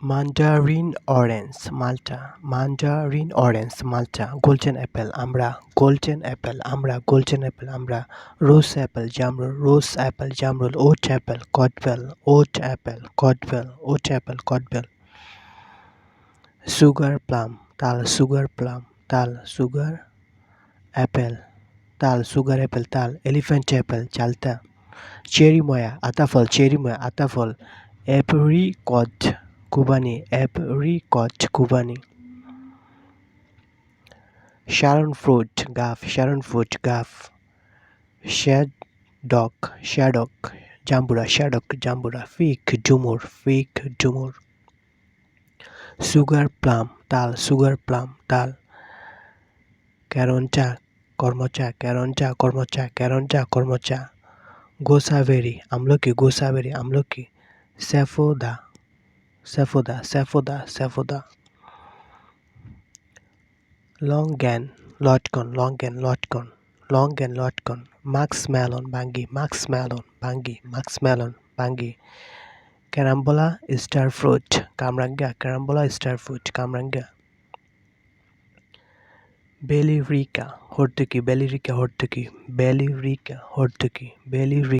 mandarin orange মাল্টা mandarin orange মাল্টা golden apple আমরা golden apple আমরা golden apple আমরা rose apple জামরুল rose apple জামরুল oat apple কদবেল oat apple কদবেল oat apple কদবেল sugar plum তাল sugar plum তাল sugar apple তাল sugar apple তাল elephant apple চালতা চেরি ময়া আতাফল চেরি ময়া আতাফল অ্যাপ্রিকট কুবানি অ্যাপ্রিকট কুবানি। শারন ফ্রুট গাফ, শারন ফ্রুট গাফ। শ্যাডক শ্যাডক জাম্বুরা শ্যাডক জাম্বুরা। ফিক ডুমুর ফিক ডুমুর সুগার প্লাম, তাল, সুগার প্লাম, তাল। ক্যারনচা, কর্মচা ক্যারনচা কর্মচা ক্যারনচা, কর্মচা। গোসাভেরি আমলকি গোসাভেরি আমলকি। স্যাফোদা। सैफुदा सैफुदा सैफुदा लॉन्गैन लॉटकॉन लॉन्गैन लॉटकॉन लॉन्गैन लॉटकॉन मैक्स मैलोन बांगी मैक्स मैलोन बांगी मैक्स मैलोन बांगी कैरम्बोला स्टार फ्रूट कामरंगा कैरम्बोला स्टार फ्रूट कामरंगा बेलीरिका होर्तुकी बेलीरिका होर्तुकी बेलीरिका होर्तुकी बेलीरिका